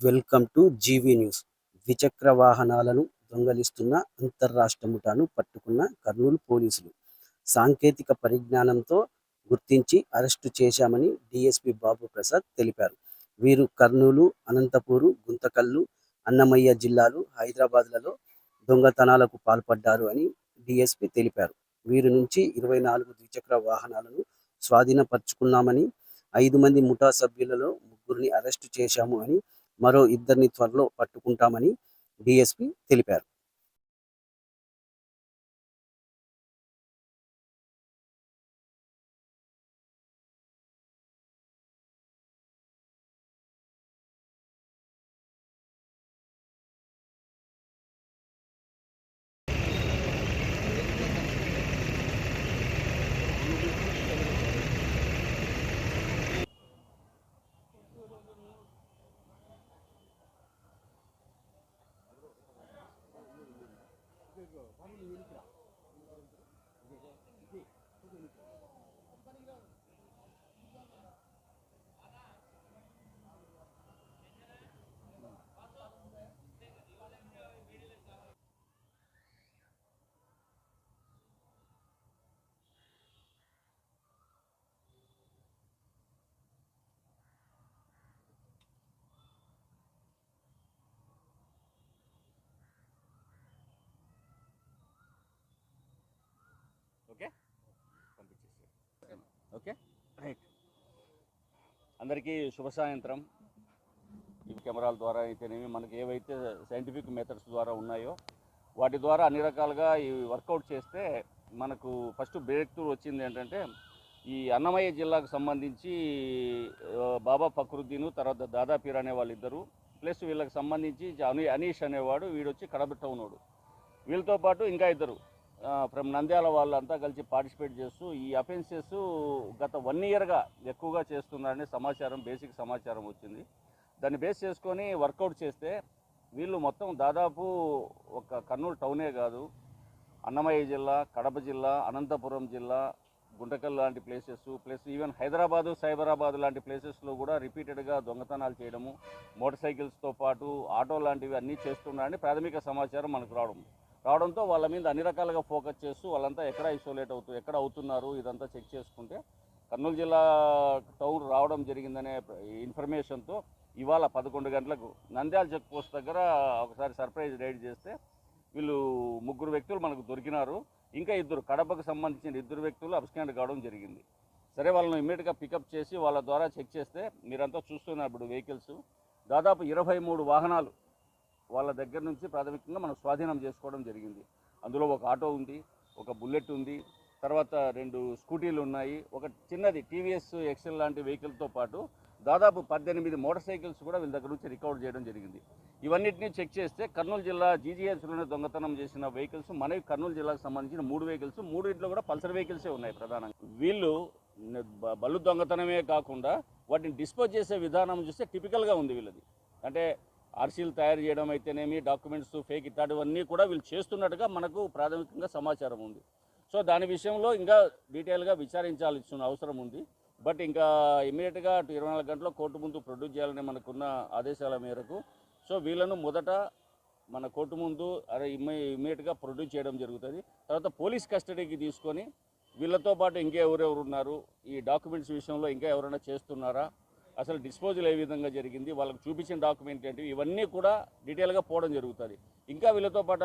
Welcome to GV news. ద్విచక్ర వాహనాలను దొంగలిస్తున్న అంతర్రాష్ట్ర ముఠాను పట్టుకున్న కర్నూలు పోలీసులు. సాంకేతిక పరిజ్ఞానంతో గుర్తించి అరెస్టు చేశామని డిఎస్పి బాబు ప్రసాద్ తెలిపారు. వీరు కర్నూలు అనంతపూరు గుంతకల్లు అన్నమయ్య జిల్లాలు హైదరాబాద్లలో దొంగతనాలకు పాల్పడ్డారు అని డిఎస్పి తెలిపారు. వీరి నుంచి ఇరవై నాలుగు ద్విచక్ర వాహనాలను స్వాధీనపరుచుకున్నామని ఐదు మంది ముఠా సభ్యులలో ముగ్గురిని అరెస్టు చేశాము అని మరో ఇద్దరిని త్వరలో పట్టుకుంటామని డీఎస్పీ తెలిపారు. how many will okay? పంపించేసి. ఓకే? రైట్. అందరికీ శుభ సాయంత్రం. ఈ కెమెరాల ద్వారా అయితేనేమి మనకి ఏవైతే సైంటిఫిక్ మెథడ్స్ ద్వారా ఉన్నాయో వాటి ద్వారా అన్ని రకాలుగా ఈ వర్కౌట్ చేస్తే మనకు ఫస్ట్ బ్రేక్ త్రూ వచ్చింది ఏంటంటే ఈ అన్నమయ్య జిల్లాకు సంబంధించి బాబా ఫక్రుద్దీన్ తర్వాత దాదా పీర్ అనే వాళ్ళిద్దరు ప్లస్ వీళ్ళకి సంబంధించి అని అనీష్ అనేవాడు వీడొచ్చి టౌనోడు వీళ్ళతో పాటు ఇంకా ఇద్దరు. ఫ్రమ్ నంద్యాల వాళ్ళంతా కలిసి పార్టిసిపేట్ చేస్తూ ఈ అఫెన్సెస్ గత వన్ ఇయర్గా ఎక్కువగా చేస్తున్నారని సమాచారం బేసిక్ సమాచారం వచ్చింది. దాన్ని బేస్ చేసుకొని వర్కౌట్ చేస్తే వీళ్ళు మొత్తం దాదాపు ఒక కర్నూలు టౌనే కాదు అన్నమయ్య జిల్లా కడప జిల్లా అనంతపురం జిల్లా గుంటకల్ లాంటి places plus even Hyderabad Cyberabad లాంటి ప్లేసెస్లో కూడా రిపీటెడ్గా దొంగతనాలు చేయడము మోటార్ సైకిల్స్తో పాటు ఆటో లాంటివి అన్నీ చేస్తున్నారని ప్రాథమిక సమాచారం మనకు రావడం. రావడంతో వాళ్ళ మీద అన్ని రకాలుగా ఫోకస్ చేస్తూ వాళ్ళంతా ఎక్కడ ఐసోలేట్ అవుతూ ఎక్కడ అవుతున్నారు ఇదంతా చెక్ చేసుకుంటే కర్నూలు జిల్లా టౌన్ రావడం జరిగిందనే ఇన్ఫర్మేషన్తో ఇవాళ పదకొండు గంటలకు నంద్యాల చెక్ పోస్ట్ దగ్గర ఒకసారి సర్ప్రైజ్ రైడ్ చేస్తే వీళ్ళు ముగ్గురు వ్యక్తులు మనకు దొరికినారు. ఇంకా ఇద్దరు కడపకు సంబంధించిన ఇద్దరు వ్యక్తులు అబ్స్కాండ్ కావడం జరిగింది. సరే వాళ్ళని ఇమ్మీడియట్గా పికప్ చేసి వాళ్ళ ద్వారా చెక్ చేస్తే మీరంతా చూస్తున్నారు ఇప్పుడు వెహికల్స్. దాదాపు ఇరవై మూడు వాహనాలు వాళ్ళ దగ్గర నుంచి ప్రాథమికంగా మనం స్వాధీనం చేసుకోవడం జరిగింది. అందులో ఒక ఆటో ఉంది ఒక బుల్లెట్ ఉంది తర్వాత రెండు స్కూటీలు ఉన్నాయి. ఒక చిన్నది టీవీఎస్ ఎక్సెల్ లాంటి వెహికల్తో పాటు దాదాపు పద్దెనిమిది మోటార్ సైకిల్స్ కూడా వీళ్ళ దగ్గర నుంచి రికవర్ చేయడం జరిగింది. ఇవన్నిటిని చెక్ చేస్తే కర్నూలు జిల్లా జీజీహెచ్లోనే దొంగతనం చేసిన వెహికల్స్ మనవి కర్నూలు జిల్లాకు సంబంధించిన మూడు వెహికల్స్ మూడింట్లో కూడా పల్సర్ వెహికల్సే ఉన్నాయి ప్రధానంగా. వీళ్ళు బళ్ళు దొంగతనమే కాకుండా వాటిని డిస్పోజ్ చేసే విధానం చూస్తే టిపికల్గా ఉంది వీళ్ళది. అంటే ఆర్సీలు తయారు చేయడం అయితేనేమి డాక్యుమెంట్స్ ఫేక్ ఇట్లాంటివన్నీ కూడా వీళ్ళు చేస్తున్నట్టుగా మనకు ప్రాథమికంగా సమాచారం ఉంది. సో దాని విషయంలో ఇంకా డీటెయిల్గా విచారించాల్సిన అవసరం ఉంది. బట్ ఇంకా ఇమీడియట్గా ఇరవై నాలుగు గంటల కోర్టు ముందు ప్రొడ్యూస్ చేయాలని మనకున్న ఆదేశాల మేరకు సో వీళ్ళను మొదట మన కోర్టు ముందు అరే ఇమ్మి ఇమ్మీడియట్గా ప్రొడ్యూస్ చేయడం జరుగుతుంది. తర్వాత పోలీస్ కస్టడీకి తీసుకొని వీళ్ళతో పాటు ఇంకా ఎవరెవరు ఉన్నారు? ఈ డాక్యుమెంట్స్ విషయంలో ఇంకా ఎవరైనా చేస్తున్నారా? అసలు డిస్పోజల్ ఏ విధంగా జరిగింది వాళ్ళకి చూపించిన డాక్యుమెంట్ ఏంటి ఇవన్నీ కూడా డీటెయిల్గా పోవడం జరుగుతుంది. ఇంకా వీళ్ళతో పాటు